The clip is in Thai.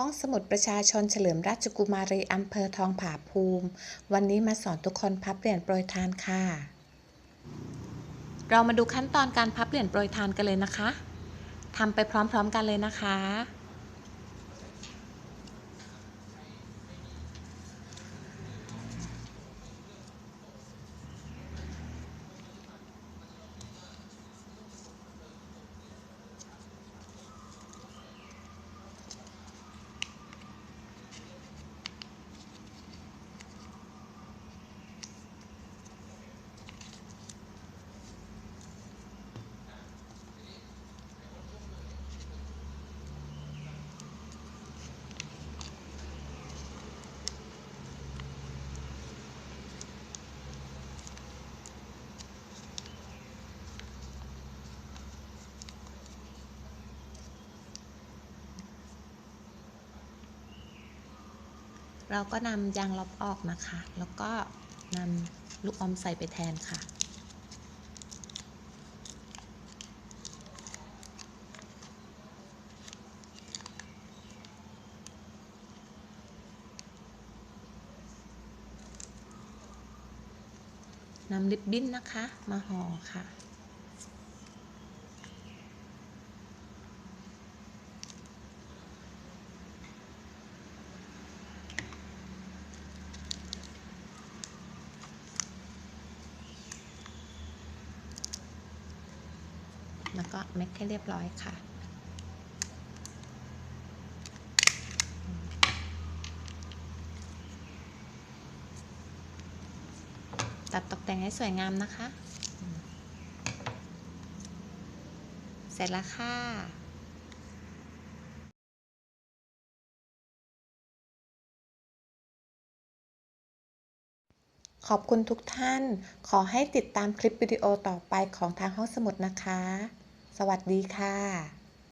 ห้องสมุดประชาชนเฉลิมราชกุมารีอำเภอทองผาภูมิ วันนี้มาสอนทุกคนพับเหรียญโปรยทานค่ะ เรามาดูขั้นตอนการพับเหรียญโปรยทานกันเลยนะคะทำไปพร้อมๆกันเลยนะคะ เราก็นำยางลบออกนะคะ แล้วก็นำลูกอมใส่ไปแทนค่ะ นำลิปบิ้นนะคะ มาห่อค่ะ แล้วก็เม็ดให้เรียบร้อยค่ะตัดตกแต่งให้สวยงามนะคะ เสร็จแล้วค่ะขอบคุณทุกท่าน ขอให้ติดตามคลิปวิดีโอต่อไปของทางห้องสมุดนะคะ สวัสดีค่ะ